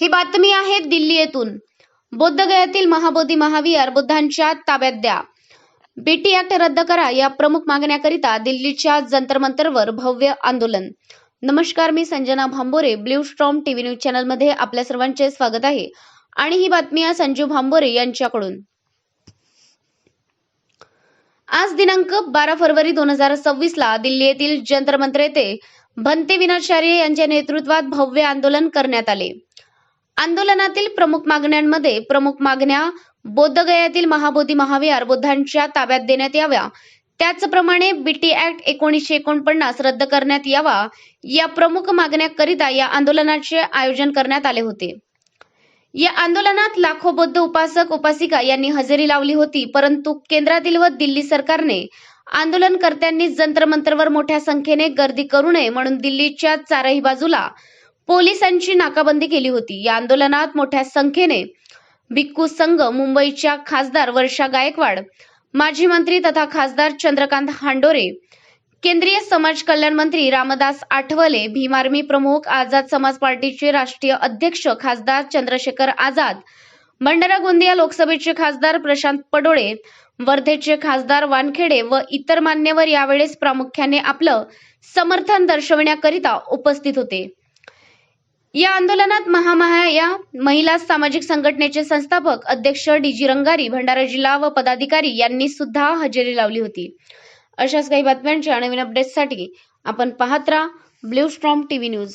ही बातमी आहे दिल्ली येथून बोद्धगयातील महाबोधी महाविहार बुद्धांच्या ताब्यात द्या. बीटी ऍक्ट रद्द करा या प्रमुख मागण्याकरिता दिल्लीच्या जंतरमंतरवर भव्य आंदोलन. नमस्कार मी Sanjana Bhambore blue storm TV news चॅनलमध्ये आपल्या सर्वांचे स्वागत आहे. आणि ही बातमी आहे संजीव भांबोरे यांच्याकडून. आज दिनांक बारा फरवरी दोन हजार सव्वीस ला दिल्ली येथील जंतरमंत्र येथे भंते विनाचार्य यांच्या नेतृत्वात भव्य आंदोलन करण्यात आले. आंदोलनातील प्रमुख मागण्यांमध्ये प्रमुख मागण्या बोद्धगयातील महाबोधी महाविहार बुद्धांच्या ताब्यात देण्यात याव्या. त्याचप्रमाणे बीटी ऍक्ट एकोणीसशे एकोणपन्नास रद्द करण्यात यावा. या प्रमुख मागण्याकरिता या आंदोलनाचे आयोजन करण्यात आले होते. या आंदोलनात लाखो बौद्ध उपासक उपासिका यांनी हजेरी लावली होती. परंतु केंद्रातील व दिल्ली सरकारने आंदोलनकर्त्यांनी जंतर मंतरवर मोठ्या संख्येने गर्दी करू नये म्हणून दिल्लीच्या चारही बाजूला पोलिसांची नाकाबंदी केली होती. या आंदोलनात मोठ्या संख्येने भिक्खू संघ मुंबईच्या खासदार वर्षा गायकवाड माजी मंत्री तथा खासदार चंद्रकांत हांडोरे केंद्रीय समाज कल्याण मंत्री रामदास आठवले भीम आर्मी प्रमुख आझाद समाज पार्टीचे राष्ट्रीय अध्यक्ष खासदार चंद्रशेखर आझाद भंडारा गोंदिया लोकसभेचे खासदार प्रशांत पडोळे वर्धेचे खासदार वानखेडे व इतर मान्यवर यावेळेस प्रामुख्याने आपलं समर्थन दर्शवण्याकरिता उपस्थित होते. या आंदोलनात महामहाया महिला सामाजिक संघटनेचे संस्थापक अध्यक्ष डीजी रंगारी भंडारा जिल्हा व पदाधिकारी यांनी सुद्धा हजेरी लावली होती. अशाच काही बातम्यांच्या नवीन अपडेट्ससाठी आपण पाहत राहा ब्ल्यू स्ट्रॉम टीव्ही न्यूज.